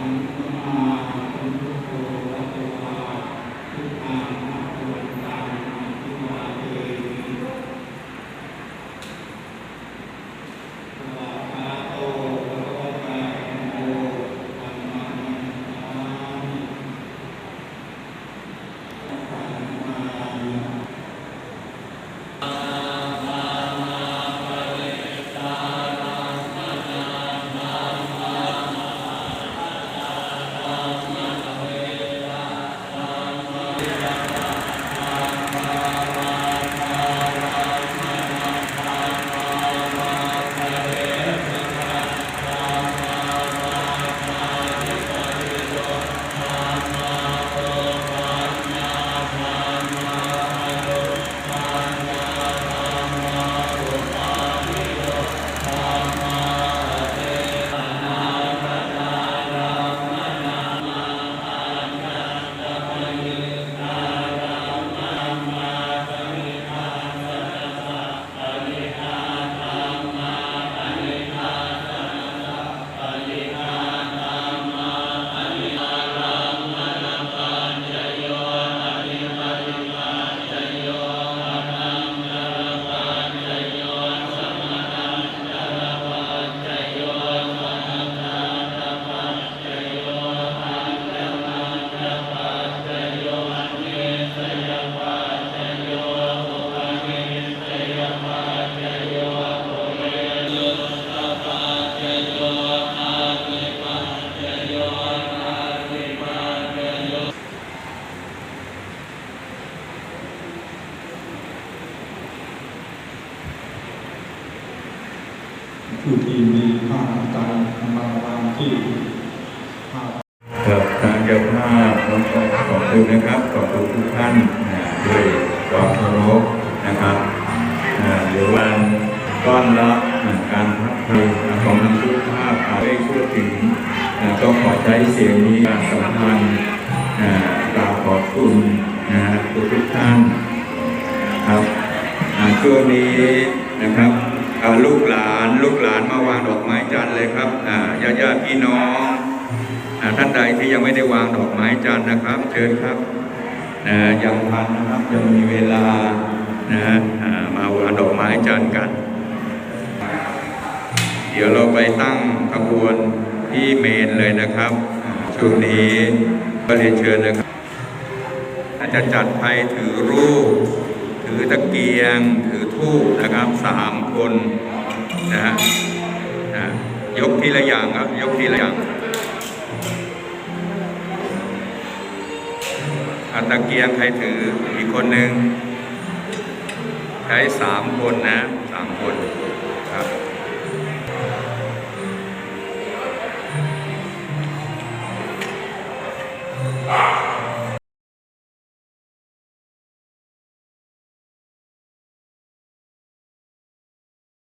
ನಮ್ಮ ผู้ที่มีผ้าใจมาวางที่ผ้าครับทางเจ้าภาพของขอบคุณนะครับขอบคุณทุกท่านด้วยความเคารพนะครับหรือวันต้อนรับอ่าการพักผ่อนของทุกภาพอาได้ช่วยถึงอ่าก็ขอใช้เสียงนี้การสัมพันธ์อ่ากราบขอบคุณนะทุกทุกท่านครับช่วงนี้นะครับ ลูกหลานลูกหลานมาวางดอกไม้จันทร์เลยครับญาติญาติพี่น้องอท่านใดที่ยังไม่ได้วางดอกไม้จันทร์นะครับ เชิญครับยังทันนะครับยังมีเวลานะมาวางดอกไม้จันทร์กัน เดี๋ยวเราไปตั้งขบวนที่เมนเลยนะครับช่วงนี้ก็เรียนเชิญนะครับอาจจะจัดไทยถือรูป ถือตะเกียงถือ คู่นะครับสามคนนะฮะนะยกทีละอย่างครับ ยกทีละอย่างอาตะเกียงใครถืออีกคนหนึ่งใช้สามคนนะสามคน